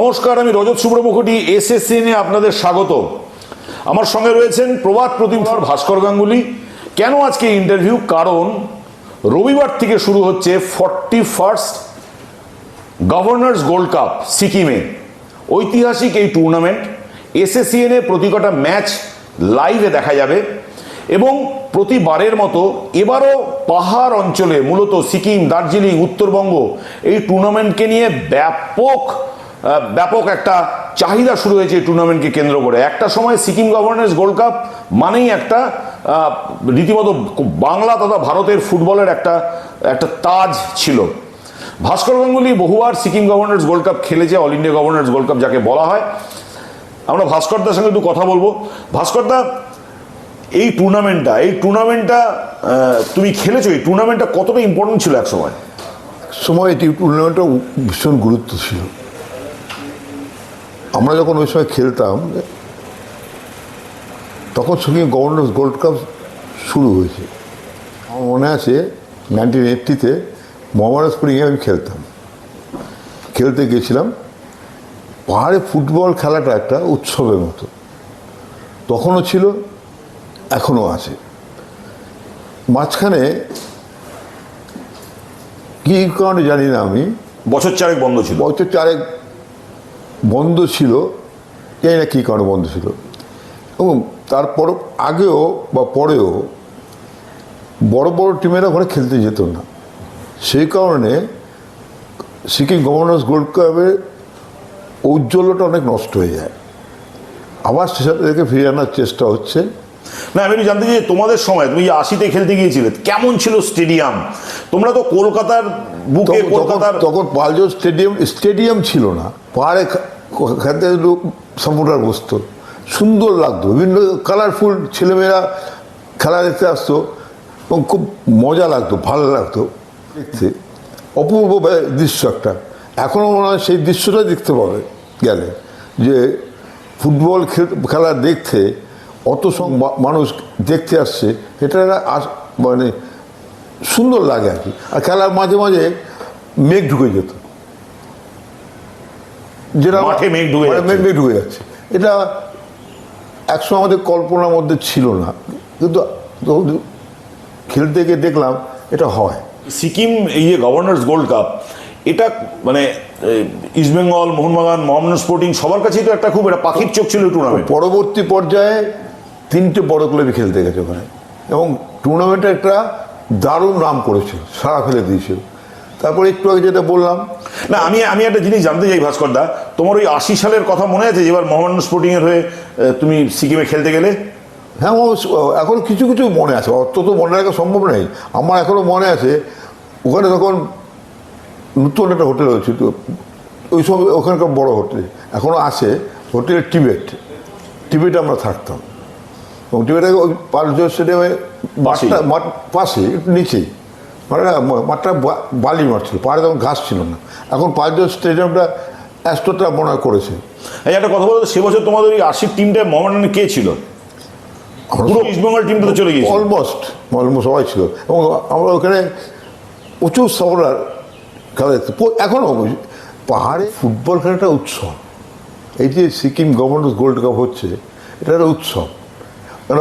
নমস্কার, আমি রজত সুব্রমুখটি এসএসসিএনে আপনাদের স্বাগত আমার সঙ্গে রয়েছেন প্রবাদ প্রতিভার ভাস্কর গাঙ্গুলি। কেন আজকে ইন্টারভিউ কারণ রবিবার থেকে শুরু হচ্ছে forty first governors gold cup সিকিমে। ঐতিহাসিক এই টুর্নামেন্ট এসএসসিএনে প্রতি কটা ম্যাচ লাইভে দেখা যাবে এবং প্রতিবারের মতো এবারও পাহাড় অঞ্চলে, মূলত সিকিম, দার্জিলিং, উত্তরবঙ্গ, এই টুর্নামেন্টকে নিয়ে ব্যাপক ব্যাপক একটা চাহিদা শুরু হয়েছে এই টুর্নামেন্টকে কেন্দ্র করে। একটা সময় সিকিম গভর্নর্স গোল্ড কাপ মানেই একটা রীতিমতো বাংলা তথা ভারতের ফুটবলের একটা একটা তাজ ছিল। ভাস্কর গাঙ্গুলি বহুবার সিকিম গভর্নর্স গোল্ড কাপ খেলেছে all India governors gold cup যাকে বলা হয়। আমরা ভাস্করদার সঙ্গে একটু কথা বলব। ভাস্করদা, এই টুর্নামেন্টটা এই টুর্নামেন্টটা তুমি খেলেছো, এই টুর্নামেন্টটা কতটা ইম্পর্টেন্ট ছিল এক সময় সময় এটি টুর্নামেন্টটা ভীষণ গুরুত্ব ছিল। আমরা যখন ওই সময় খেলতাম তখন সঙ্গে গভর্নর্স গোল্ড কাপ শুরু হয়েছে। আমার মনে আছে নাইনটিন এইটটিতে মোহাম্মদ স্প্রিংয়ে আমি খেলতাম। খেলতে গেছিলাম পাহাড়ে ফুটবল খেলাটা একটা উৎসবের মতো। তখনও ছিল এখনও আছে। মাঝখানে কী কারণে জানি না আমি। বছর চারেক বন্ধ ছিল। বছর চারেক বন্ধ ছিল জানি না কী কারণে বন্ধ ছিল। এবং তারপর আগেও বা পরেও বড় বড় টিমেরা ওখানে খেলতে যেত না। সেই কারণে সিকিম গভর্নর্স গোল্ড কাপের ঔজ্জ্বল্যটা অনেক নষ্ট হয়ে যায়। আবার সেটাকে ফিরিয়ে আনার চেষ্টা হচ্ছে। না আমি একটু জানতে চাই তোমাদের সময় তুমি যে আশিতে খেলতে গিয়েছিলে কেমন ছিল স্টেডিয়াম? তোমরা তো কলকাতার বুকে কলকাতার তখন পালজোর স্টেডিয়াম স্টেডিয়াম ছিল না। পাহাড়ে খেতে লোক বসতো সুন্দর লাগতো। বিভিন্ন কালারফুল ছেলেমেয়েরা খেলা দেখতে আসতো এবং খুব মজা লাগতো, ভালো লাগতো। দেখতে। অপূর্ব দৃশ্য একটা। এখনও মনে হয় সেই দৃশ্যটা দেখতে পাবে গেলে। যে ফুটবল খেলা দেখতে অত মানুষ দেখতে আসছে একটা আস- মানে সুন্দর লাগে আর কি। আর খেলার মাঝে মাঝে মেঘ ঢুকে যেত। যেটা মাঠে মেঘ ঢুকে। মেঘ ঢুকে যাচ্ছে। এটা একসময় আমাদের কল্পনার মধ্যে ছিল না। কিন্তু খেলতে গিয়ে দেখলাম এটা হয়। সিকিম এই যে গভর্নর্স গোল্ড কাপ এটা মানে ইস্টবেঙ্গল মোহনবাগান মোহাম্মদ স্পোর্টিং সবার কাছেই তো একটা খুব একটা পাখির চোখ ছিল টুর্নামেন্ট পরবর্তী পর্যায়ে তিনটে বড় ক্লাবে খেলতে গেছে ওখানে। এবং টুর্নামেন্টে একটা দারুণ নাম করেছিল সারা ফেলে দিয়েছিল। তারপরে একটু আগে যেটা বললাম না আমি আমি একটা জিনিস জানতে চাই ভাস্কর দা। তোমার ওই আশি সালের কথা মনে আছে যেবার মোহাম্মদ স্পোর্টিং এর হয়ে তুমি সিকিমে খেলতে গেলে? হ্যাঁ এখন কিছু কিছু মনে আছে। অত তো মনে রাখা সম্ভব নেই। আমার এখনও মনে আছে ওখানে তখন নতুন একটা হোটেল হয়েছে তো ওই সময় ওখানকার বড় হোটেল এখনও আছে হোটেল টিবেট। টিবেটে আমরা থাকতাম। এবং টিবেটে ওই পাঁচজন স্টেডিয়ামে। মাঠটা মাঠ পাশে একটু নিচেই। মানে মাঠটা বালি মাঠ ছিল পাহাড়ে তখন ঘাস ছিল না। এখন পাঁচজন স্টেডিয়ামটা অ্যাস্ট্রোটা মনে করেছে। এই একটা কথা বলতো সে বছর তোমাদের ওই আশির টিমটায় মোহাম্মদান কে ছিল? পুরো ইস্টবেঙ্গল টিমটা তো চলে গিয়েছিল। অলমোস্ট অলমোস্ট সবাই ছিল। এবং আমরা ওখানে প্রচুর সাপোর্টার খেলা দেখতে এখনও পাহাড়ে ফুটবল খেলাটা উৎসব। এই যে সিকিম গভর্নর্স গোল্ড কাপ হচ্ছে এটা একটা উৎসব। কেন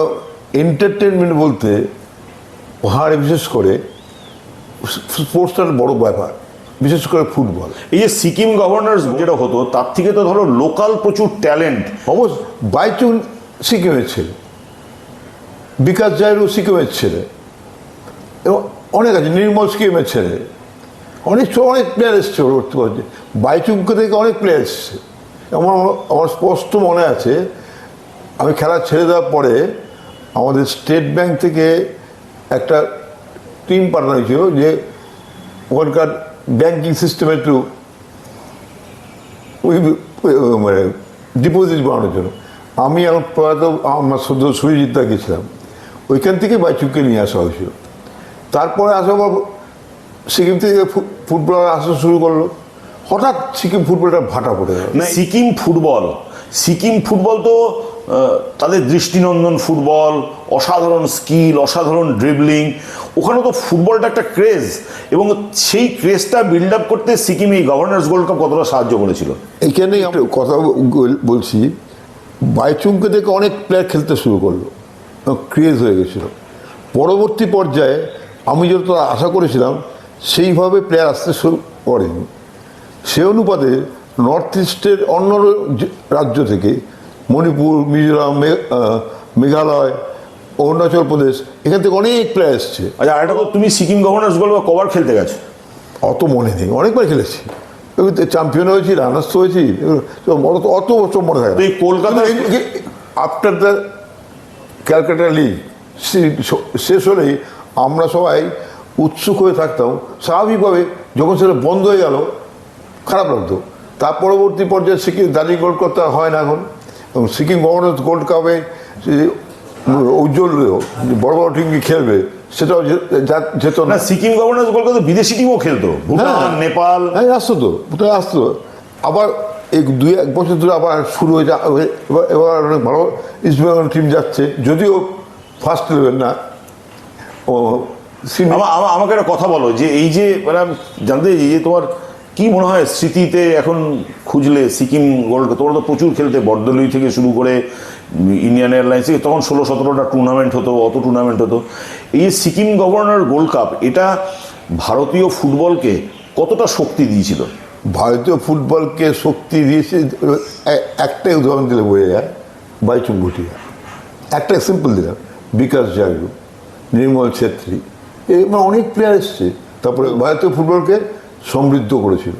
এন্টারটেনমেন্ট বলতে পাহাড়ে বিশেষ করে স্পোর্টসটা একটা বড় ব্যাপার। বিশেষ করে ফুটবল। এই যে সিকিম গভর্নর্স যেটা হতো, তার থেকে তো ধরো লোকাল প্রচুর ট্যালেন্ট অবশ্য বাইচুং সিকিমের ছেলে বিকাশ জায়রু সিকিমের ছেলে এবং অনেক আছে, নির্মল সিকিমের ছেলে অনেক অনেক প্লেয়ার এসছে বাইচুংকে থেকে। অনেক প্লেয়ার এসছে। আমার আমার স্পষ্ট মনে আছে, আমি খেলা ছেড়ে দেওয়ার পরে আমাদের স্টেট ব্যাংক থেকে একটা টিম পাঠানো হয়েছিল যে ওখানকার ব্যাংকিং সিস্টেম একটু ওই মানে ডিপোজিট বানানোর জন্য। আমি এখন প্রয়াত আমার সদ্য সুরিজিৎদা গেছিলাম। ওইখান থেকে বাইচুককে নিয়ে আসা হয়েছিল। তারপরে আসা পর সিকিম থেকে ফু- ফুটবলার আসা শুরু করল। হঠাৎ সিকিম ফুটবলটা ভাটা পড়ে গেল। সিকিম ফুটবল সিকিম ফুটবল তো তাদের দৃষ্টিনন্দন ফুটবল, অসাধারণ স্কিল, অসাধারণ ড্রিবলিং ওখানে তো ফুটবলটা একটা ক্রেজ এবং সেই ক্রেজটা বিল্ড আপ করতে সিকিম এই গভর্নর্স গোল্ড কাপ কতটা সাহায্য করেছিল? একটা কথা বলছি, বাইচুংকে থেকে অনেক প্লেয়ার খেলতে শুরু করল ক্রেজ হয়ে গেছিল। পরবর্তী পর্যায়ে আমি যত আশা করেছিলাম, সেইভাবে প্লেয়ার আসতে শুরু করেনি। সে অনুপাতে নর্থ ইস্টের অন্য রাজ্য থেকে মণিপুর মিজোরাম মেঘালয় অরুণাচল প্রদেশ এখান থেকে অনেক প্লেয়ার এসছে। আচ্ছা তো তুমি সিকিম গভর্নর্স কাপ কবার খেলতে গেছো? অত মনে নেই অনেকবার খেলেছি। চ্যাম্পিয়ন হয়েছি রানার্স হয়েছি অত বছর মনে থাকে এই Kolkata- after the Calcutta league শেষ হলেই আমরা সবাই উৎসুক হয়ে থাকতাম। স্বাভাবিকভাবে যখন সেটা বন্ধ হয়ে গেল খারাপ লাগতো। তার পরবর্তী পর্যায়ে সিকিম দার্জিলিং কাপ হয় না এখন। এবং সিকিম গভর্নর্স গোল্ড কাপে উজ্জ্বল বড় বড় টিম খেলবে সেটাও যেত না। সিকিম গভর্নর্স গোল্ড কাপ বিদেশি টিমও খেলতো। ভুটান হ্যাঁ। নেপাল। হ্যাঁ আসতো তো ওটা আসতো। আবার এই দুই এক বছর ধরে আবার শুরু হয়ে যা এবার এবার অনেক ভালো ইস্টবেঙ্গল টিম যাচ্ছে। যদিও ফার্স্ট ইলেভেন না। ও আমাকে একটা কথা বলো যে এই যে মানে জানতে চাই যে তোমার কি মনে হয় স্মৃতিতে এখন খুঁজলে সিকিম গোল্ড তোমরা তো প্রচুর খেলতে বর্দলুই থেকে শুরু করে ইন্ডিয়ান এয়ারলাইন্স থেকে, তখন ষোলো সতেরোটা টুর্নামেন্ট হতো, অত টুর্নামেন্ট হতো। এই যে সিকিম গভর্নর গোল্ড কাপ এটা ভারতীয় ফুটবলকে কতটা শক্তি দিয়েছিল? ভারতীয় ফুটবলকে শক্তি দিয়েছে একটাই উদাহরণ দিলে বোঝা যায়, বাইচুং ভুটিয়া। একটা সিম্পল দিলাম, বিকাশ জাগরু, নির্মল ছেত্রী এবার অনেক প্লেয়ার এসছে। তারপরে ভারতীয় ফুটবলকে সমৃদ্ধ করেছিল।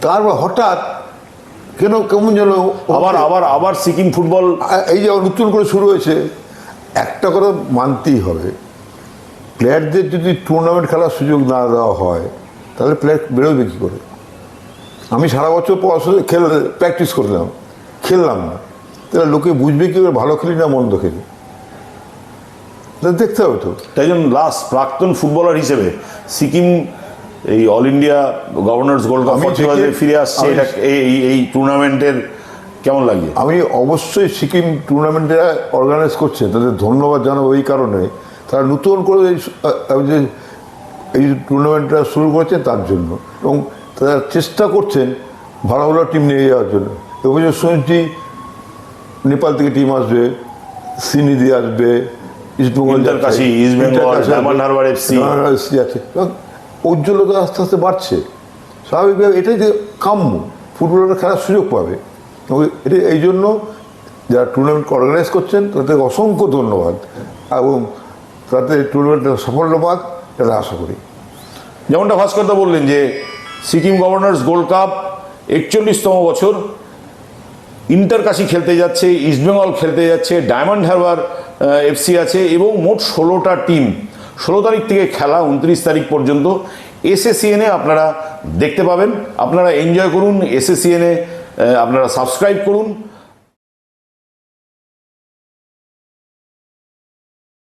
তারপর হঠাৎ কেন কেমন যেন আবার আবার আবার সিকিম ফুটবল এই যে নতুন করে শুরু হয়েছে একটা কথা মানতেই হবে। প্লেয়ারদের যদি টুর্নামেন্ট খেলার সুযোগ না দেওয়া হয় তাহলে প্লেয়ার বেরোবে কী করে? আমি সারা বছর পড়াশোনা খেল প্র্যাকটিস করলাম। খেললাম না। তাহলে লোকে বুঝবে কি করে ভালো খেলি না মন্দ খেলি? দেখতে হবে তো। তাই জন্য লাস্ট প্রাক্তন ফুটবলার হিসেবে সিকিম এই all India governors gold cup ফিরে আসছে এটা এই এই- টুর্নামেন্টের কেমন লাগে আমি অবশ্যই সিকিম টুর্নামেন্টে অর্গানাইজ করছে তাদের ধন্যবাদ জানাব এই কারণে। তারা নতুন করে এই যে এই টুর্নামেন্টটা শুরু করেছেন তার জন্য। এবং তারা চেষ্টা করছেন ভালো ভালো টিম নিয়ে যাওয়ার জন্য। এবছর শুনছি নেপাল থেকে টিম আসবে সিনিদি আসবে ইস্টবেঙ্গল যাচ্ছে। ইস্টবেঙ্গল, আছে। উজ্জ্বলতা আস্তে আস্তে বাড়ছে। স্বাভাবিকভাবে এটাই যে কাম্য, ফুটবলাররা খেলার সুযোগ পাবে। এটা এই জন্য যারা টুর্নামেন্ট অর্গানাইজ করছেন তাদের অসংখ্য ধন্যবাদ। এবং তাতে টুর্নামেন্টের সাফল্য পাক, এটা আশা করি। যেমনটা ভাস্করদা বললেন যে, সিকিম গভর্নর্স গোল্ড কাপ, একচল্লিশতম বছর। ইন্টারকাশি খেলতে যাচ্ছে, ইস্টবেঙ্গল খেলতে যাচ্ছে, ডায়মন্ড হারবার এফসি আছে এবং মোট ষোলোটা টিম ষোলো তারিখ থেকে খেলা উনত্রিশ তারিখ পর্যন্ত এসএসিএনে আপনারা দেখতে পাবেন। আপনারা এনজয় করুন এসএসিএনে আপনারা সাবস্ক্রাইব করুন।